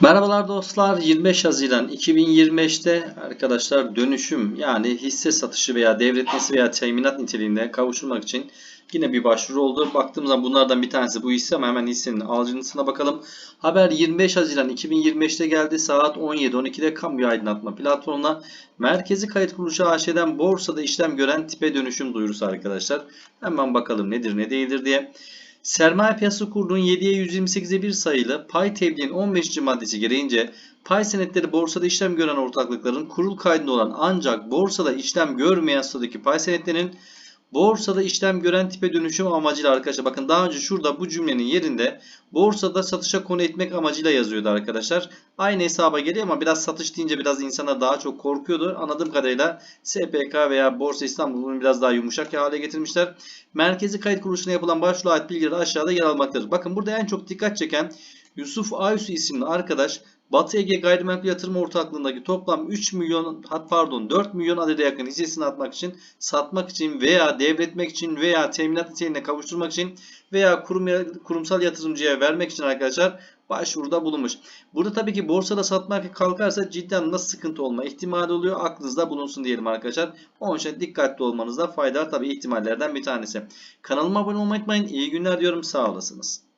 Merhabalar dostlar. 25 Haziran 2025'te arkadaşlar dönüşüm yani hisse satışı veya devretmesi veya teminat niteliğinde kavuşturmak için yine bir başvuru oldu. Baktığımız zaman bunlardan bir tanesi bu hisse ama hemen hissenin alıcısına bakalım. Haber 25 Haziran 2025'te geldi. Saat 17.12'de kamu aydınlatma platformuna Merkezi Kayıt Kuruluşu AŞ'den borsada işlem gören tipe dönüşüm duyurusu arkadaşlar. Hemen bakalım nedir ne değildir diye. Sermaye Piyasası Kurulu'nun 7'ye 128'e 1 sayılı pay tebliğin 15. maddesi gereğince pay senetleri borsada işlem gören ortaklıkların kurul kaydında olan ancak borsada işlem görmeyen statüdeki pay senetlerinin borsada işlem gören tipe dönüşüm amacıyla arkadaşlar bakın daha önce şurada bu cümlenin yerinde borsada satışa konu etmek amacıyla yazıyordu arkadaşlar. Aynı hesaba geliyor ama biraz satış deyince biraz insana daha çok korkuyordu. Anladığım kadarıyla SPK veya Borsa İstanbul bunu biraz daha yumuşak hale getirmişler. Merkezi kayıt kuruluşuna yapılan başvuru ait bilgileri aşağıda yer almaktadır. Bakın burada en çok dikkat çeken Yusuf Aysu isimli arkadaş Batı Ege Gayrimenkul Yatırım Ortaklığındaki toplam 3 milyon pardon 4 milyon adede yakın hissesini atmak için, satmak için veya devretmek için veya teminat niteliğine kavuşturmak için veya kurum, kurumsal yatırımcıya vermek için arkadaşlar başvuruda bulunmuş. Burada tabii ki borsada satmak kalkarsa ciddi anlamda sıkıntı olma ihtimali oluyor. Aklınızda bulunsun diyelim arkadaşlar. Onun için dikkatli olmanızda fayda. Tabii ihtimallerden bir tanesi. Kanalıma abone olmayı unutmayın. İyi günler diyorum. Sağ olasınız.